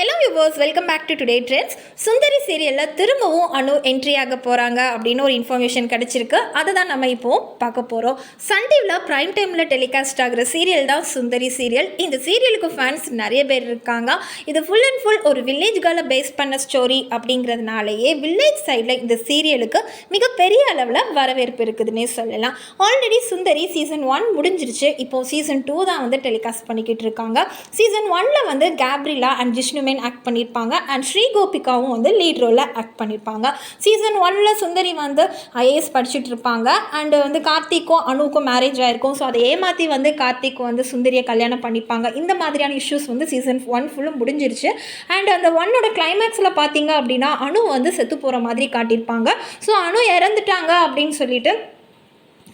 Hello yours welcome back to today trends Sundari சீரியலில் திரும்பவும் அனு entry ஆக போகிறாங்க அப்படின்னு ஒரு இன்ஃபர்மேஷன் கிடச்சிருக்கு. அதை தான் நம்ம இப்போது பார்க்க போகிறோம் சன் டிவியில் ப்ரைம் டைமில் டெலிகாஸ்ட் ஆகிற சீரியல் தான் சுந்தரி சீரியல் இந்த சீரியலுக்கு ஃபேன்ஸ் நிறைய பேர் இருக்காங்க. இது ஃபுல் அண்ட் ஃபுல் ஒரு வில்லேஜ் கேர்ளை பேஸ் பண்ண ஸ்டோரி அப்படிங்கிறதுனாலேயே வில்லேஜ் சைடில் இந்த சீரியலுக்கு மிகப்பெரிய அளவில் வரவேற்பு இருக்குதுன்னே சொல்லலாம். ஆல்ரெடி சுந்தரி சீசன் ஒன் முடிஞ்சிருச்சு. இப்போது சீசன் டூ தான் வந்து டெலிகாஸ்ட் பண்ணிக்கிட்டு இருக்காங்க. சீசன் ஒனில் வந்து கேப்ரிலா அண்ட் ஜிஷ்ணுமேன் ஆக்ட் பண்ணியிருப்பாங்க அண்ட் ஸ்ரீ கோபிகாவும் வந்து லீட் ரோலில் ஆக்ட் பண்ணியிருப்பாங்க சீசன் ஒன்ல சுந்தரி வந்து ஐஏஎஸ் படிச்சுட்டு இருப்பாங்க. அண்டு வந்து கார்த்திக்கும் அணுக்கும் மேரேஜ் ஆகிருக்கும் ஸோ அதை ஏமாற்றி வந்து கார்த்திக் வந்து சுந்தரியை கல்யாணம் பண்ணிப்பாங்க. இந்த மாதிரியான இஷ்யூஸ் வந்து சீசன் ஒன் ஃபுல்லும் முடிஞ்சிருச்சு. அண்ட் அந்த ஒன்னோட கிளைமேக்ஸில் பார்த்தீங்க அப்படின்னா அணு வந்து செத்து போகிற மாதிரி காட்டியிருப்பாங்க. ஸோ அணு இறந்துட்டாங்க அப்படின்னு சொல்லிட்டு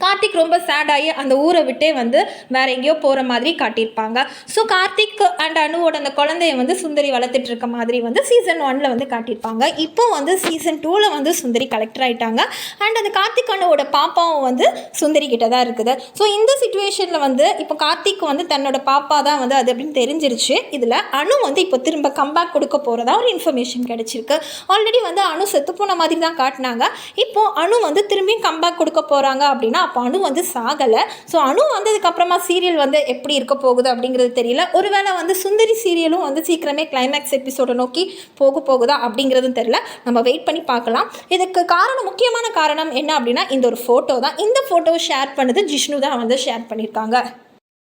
கார்த்திக் ரொம்ப சேட் ஆகி அந்த ஊரை விட்டே வந்து வேற எங்கேயோ போகிற மாதிரி காட்டியிருப்பாங்க. ஸோ கார்த்திக் அண்ட் அனுவோட அந்த குழந்தைய வந்து சுந்தரி வளர்த்துட்டு இருக்க மாதிரி வந்து சீசன் ஒன்ல வந்து காட்டியிருப்பாங்க. இப்போ வந்து சீசன் டூவில் வந்து சுந்தரி கலெக்டர் ஆயிட்டாங்க. அண்ட் அந்த கார்த்திக் அனுவோட பாப்பாவும் வந்து சுந்தரி கிட்ட தான் இருக்குது. ஸோ இந்த சுச்சுவேஷனில் வந்து இப்போ கார்த்திக் வந்து தன்னோட பாப்பா தான் வந்து அது அப்படின்னு தெரிஞ்சிருச்சு. இதில் அணு வந்து இப்போ திரும்ப கம்பேக் கொடுக்க போகிறதா ஒரு இன்ஃபர்மேஷன் கிடைச்சிருக்கு. ஆல்ரெடி வந்து அணு செத்து போன மாதிரி தான் காட்டினாங்க. இப்போ அணு வந்து திரும்பியும் கம்பேக் கொடுக்க போகிறாங்க அப்படின்னா அப்போ அணு வந்து சாகலை. ஸோ அணு வந்ததுக்கப்புறமா சீரியல் வந்து எப்படி இருக்க போகுது அப்படிங்கிறது தெரியல. ஒருவேளை வந்து சுந்தரி சீரியலும் வந்து சீக்கிரமே கிளைமேக்ஸ் எபிசோடை நோக்கி போக போகுதா அப்படிங்கிறதும் தெரியல. நம்ம வெயிட் பண்ணி பார்க்கலாம். இதுக்கு காரணம் முக்கியமான காரணம் என்ன அப்படின்னா இந்த ஒரு ஃபோட்டோ தான். இந்த ஃபோட்டோவை ஷேர் பண்ணது ஜிஷ்ணு தான் வந்து ஷேர் பண்ணியிருக்காங்க.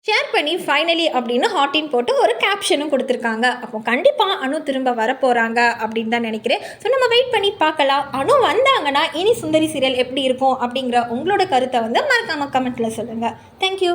ஷேர் பண்ணி ஃபைனலி அப்படின்னு ஹாட்டின் போட்டு ஒரு கேப்ஷனும் கொடுத்துருக்காங்க. அப்போ கண்டிப்பாக அணு திரும்ப வரப்போகிறாங்க அப்படின்னு தான் நினைக்கிறேன். ஸோ நம்ம வெயிட் பண்ணி பார்க்கலாம். அணு வந்தாங்கன்னா இனி சுந்தரி சீரியல் எப்படி இருக்கும் அப்படிங்கிற உங்களோட கருத்தை வந்து மறக்காமல் கமெண்ட்டில் சொல்லுங்கள் தேங்க்யூ